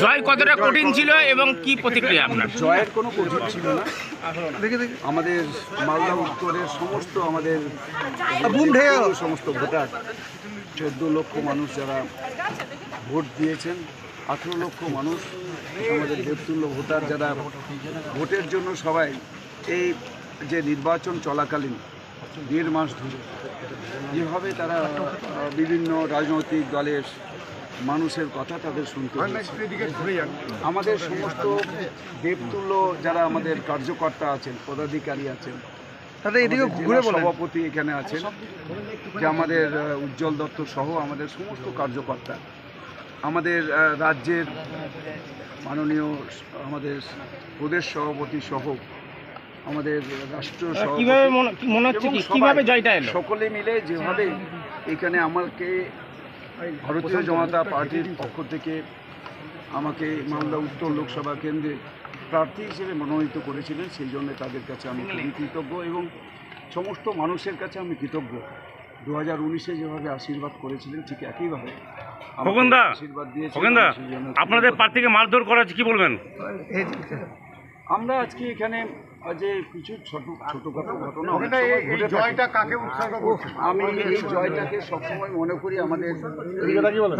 জয় কতটা কঠিন ছিল এবং কি প্রতিক্রিয়া আপনার? জয়ের কোনো কঠিন ছিল না। আমাদের মালদা উত্তরের সমস্ত আমাদের সমস্ত ভোটার চোদ্দ লক্ষ মানুষ যারা ভোট দিয়েছেন আঠেরো লক্ষ মানুষ আমাদের দেবতুল্য ভোটার যারা ভোটের জন্য সবাই এই যে নির্বাচন চলাকালীন দেড় মাস ধরে যেভাবে তারা বিভিন্ন রাজনৈতিক দলের মানুষের কথা তাদের শুনতে। আমাদের সমস্ত দেবতুল্য যারা আমাদের কার্যকর্তা আছেন পদাধিকারী আছেন তাহলে এদিকে ঘুরে সভাপতি এখানে আছেন যে আমাদের উজ্জ্বল দত্ত সহ আমাদের সমস্ত কার্যকর্তা। আমাদের রাজ্যের মাননীয় আমাদের প্রদেশ সভাপতি সহ আমাদের রাষ্ট্র সভাপতি কীভাবে কি হচ্ছে এবং কি সবাই- কীভাবে জয়টা সকলে মিলে যেভাবে এখানে আমাকে ভারতীয় জনতা পার্টির পক্ষ থেকে আমাকে মালদা উত্তর লোকসভা কেন্দ্রে প্রার্থী হিসেবে মনোনীত করেছিলেন সেই জন্য তাদের কাছে আমি খুবই কৃতজ্ঞ এবং সমস্ত মানুষের কাছে আমি কৃতজ্ঞ দু হাজার উনিশে যেভাবে আশীর্বাদ করেছিলেন ঠিক একইভাবে আশীর্বাদ আপনাদের। প্রার্থীকে মারধর করা কি বলবেন আমরা আজকে এখানে যে কিছু ছোট ছোটখাটো ঘটনা সময় ঘটে আমি এই জয়টাকে সবসময় মনে করি আমাদের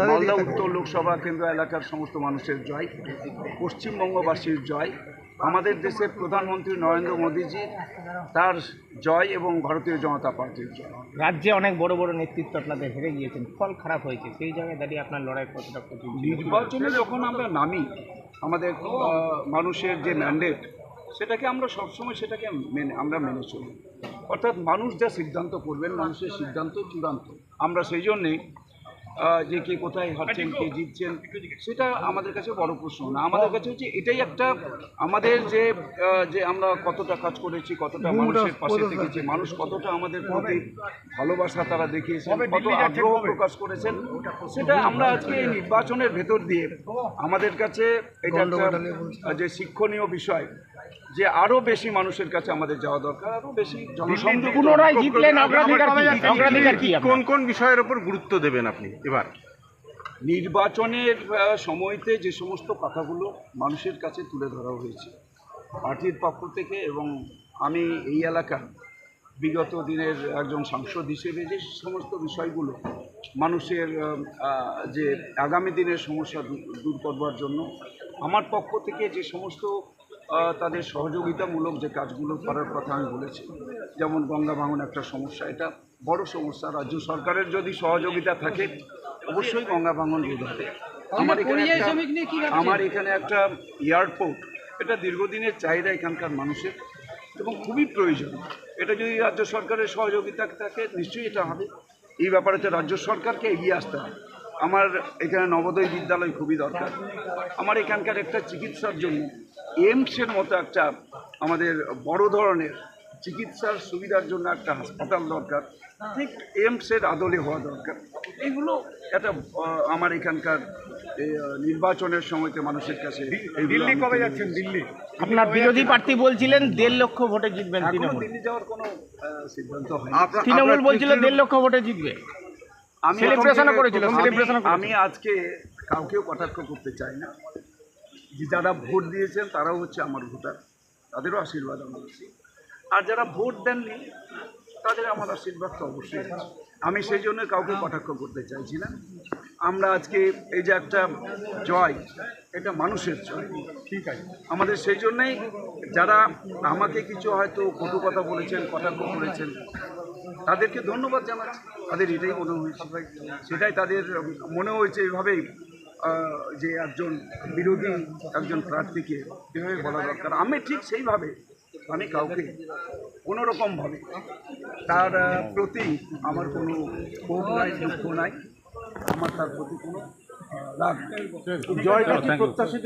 মালদা উত্তর লোকসভা কেন্দ্র এলাকার সমস্ত মানুষের জয় পশ্চিমবঙ্গবাসীর জয় আমাদের দেশের প্রধানমন্ত্রী নরেন্দ্র মোদীজি তার জয় এবং ভারতীয় জনতা পার্টির জয়। রাজ্যে অনেক বড় বড় নেতৃত্ব আপনাদের হেরে গিয়েছেন। ফল খারাপ হয়েছে। সেই জায়গায় দাঁড়িয়ে আপনার লড়াই কতটা নির্বাচনে যখন আমরা নামি আমাদের মানুষের যে ম্যান্ডেট সেটাকে আমরা সবসময় সেটাকে মেনে, আমরা মেনে চলি। অর্থাৎ মানুষ যা সিদ্ধান্ত করবেন, মানুষের সিদ্ধান্ত চূড়ান্ত। আমরা সেই জন্যেই যে কে কোথায় হারছেন কে জিতছেন সেটা আমাদের কাছে বড় প্রশ্ন না। আমাদের কাছে হচ্ছে এটাই একটা আমাদের যে আহ, যে আমরা কতটা কাজ করেছি কতটা মানুষের পাশে থেকেছি মানুষ কতটা আমাদের প্রতি ভালোবাসা তারা দেখিয়েছেন কত আগ্রহ প্রকাশ করেছেন সেটা আমরা আজকে এই নির্বাচনের ভেতর দিয়ে আমাদের কাছে এটা একটা যে শিক্ষণীয় বিষয় যে আরও বেশি মানুষের কাছে আমাদের যাওয়া দরকার আরও বেশি পুনরায় জিতলেন অগ্রাধিকার কি? কোন কোন বিষয়ের উপর গুরুত্ব দেবেন আপনি? এবার, নির্বাচনের সময়তে যে সমস্ত কথাগুলো মানুষের কাছে তুলে ধরা হয়েছে, পার্টির পক্ষ থেকে এবং আমি এই এলাকার বিগত দিনের একজন সাংসদ হিসেবে যে সমস্ত বিষয়গুলো মানুষের যে আগামী দিনের সমস্যা দূর- করবার জন্য, আমার পক্ষ থেকে যে সমস্ত তাদের সহযোগিতামূলক যে কাজগুলো করার কথা আমি বলেছি যেমন গঙ্গা ভাঙন একটা সমস্যা এটা বড় সমস্যা। রাজ্য সরকারের যদি সহযোগিতা থাকে অবশ্যই গঙ্গা ভাঙন রোধ হবে। আমার এখানে আমার এখানে একটা এয়ারপোর্ট এটা দীর্ঘদিনের চাহিদা এখানকার মানুষের এবং খুবই প্রয়োজন। এটা যদি রাজ্য সরকারের সহযোগিতা থাকে নিশ্চয়ই এটা হবে। এই ব্যাপারে তো রাজ্য সরকারকে এগিয়ে আসতে হবে। আমার এখানে নবোদয় বিদ্যালয় খুবই দরকার। আমার এখানকার একটা চিকিৎসার জন্য এইমসের মতো একটা আমাদের বড় ধরনের চিকিৎসার সুবিধার জন্য একটা হাসপাতাল দরকার ঠিক এইমসের আদলে হওয়া দরকার। এইগুলো একটা আমার এখানকার নির্বাচনের সময়তে মানুষের কাছে দিল্লি কবে যাচ্ছেন দিল্লি? আপনার বিরোধী প্রার্থী বলছিলেন দেড় লক্ষ ভোটে জিতবেন দিল্লি যাওয়ার কোনো সিদ্ধান্ত হয় তৃণমূল বলছিল দেড় লক্ষ ভোটে জিতবে। আমি করেছিল, আজকে কাউকেও কটাক্ষ করতে চাই না। যে যারা ভোট দিয়েছেন তারাও হচ্ছে আমার ভোটার। তাদেরও আশীর্বাদ আমি দিচ্ছি। আর যারা ভোট দেননি তাদের আমার আশীর্বাদ তো অবশ্যই আমি সেই জন্য কাউকে কটাক্ষ করতে চাইছি না। আমরা আজকে এই যে একটা জয় এটা মানুষের জয়। ঠিক আছে। আমাদের সেই জন্যই যারা আমাকে কিছু হয়তো কটু কথা বলেছেন কটাক্ষ করেছেন তাদেরকে ধন্যবাদ জানাচ্ছি। তাদের এটাই মনে হয়েছে। সেটাই তাদের মনে হয়েছে এইভাবেই যে একজন বিরোধী একজন প্রার্থীকে এভাবে বলা দরকার। আমি ঠিক সেইভাবে আমি কাউকে কোনো রকমভাবে তার প্রতি আমার কোনো ক্ষোভ নাই দুঃখ নাই। আমার তার প্রতি কোনো আহ, রাগ জয়টা প্রত্যাশিত?